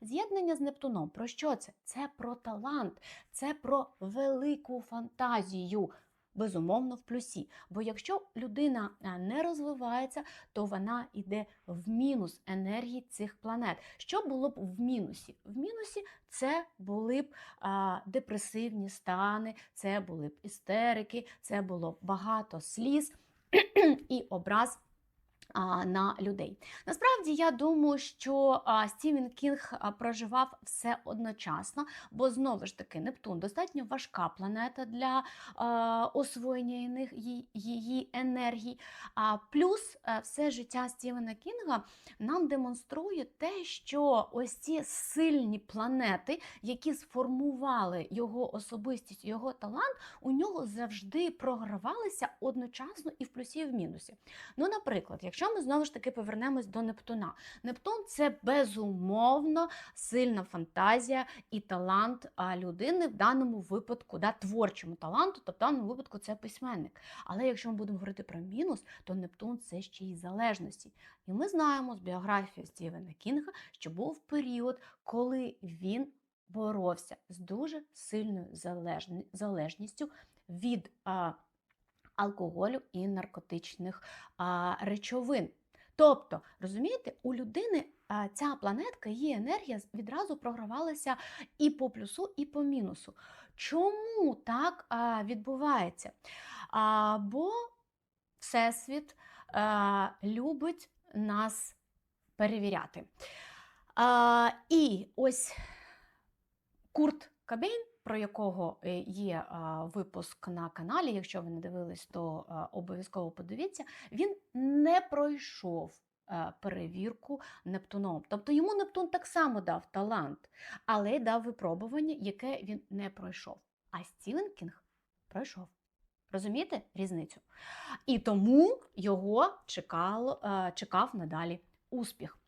З'єднання з Нептуном. Про що це? Це про талант, це про велику фантазію. Безумовно, в плюсі. Бо якщо людина е, не розвивається, то вона йде в мінус енергії цих планет. Що було б в мінусі? В мінусі це були б а, депресивні стани, це були б істерики, це було б багато сліз і образ на людей. Насправді я думаю, що Стівен Кінг проживав все одночасно, бо знову ж таки Нептун достатньо важка планета для освоєння її- енергії. Плюс е, все життя Стівена Кінга нам демонструє те, що ось ці сильні планети, які сформували його особистість, його талант, у нього завжди програвалися одночасно і в плюсі, і в мінусі. Ну, наприклад, якщо ми знову ж таки повернемось до Нептуна, Нептун це безумовно сильна фантазія і талант людини в даному випадку, да, творчому таланту, тобто в даному випадку це письменник. Але якщо ми будемо говорити про мінус, то Нептун це ще й залежності. І ми знаємо з біографії Стівена Кінга, що був період, коли він боровся з дуже сильною залежністю від алкоголю і наркотичних а, речовин. Тобто, розумієте, у людини а, ця планетка, її енергія відразу програвалася і по плюсу, і по мінусу. Чому так а, відбувається? А, бо Всесвіт а, любить нас перевіряти. А, і ось Курт Кабейн, про якого е, є випуск на каналі. Якщо ви не дивились, то обов'язково подивіться. Він не пройшов е, перевірку Нептуном. Тобто йому Нептун так само дав талант, але й дав випробування, яке він не пройшов. А Стівен Кінг пройшов. Розумієте різницю? І тому його чекало, е, чекав надалі успіх.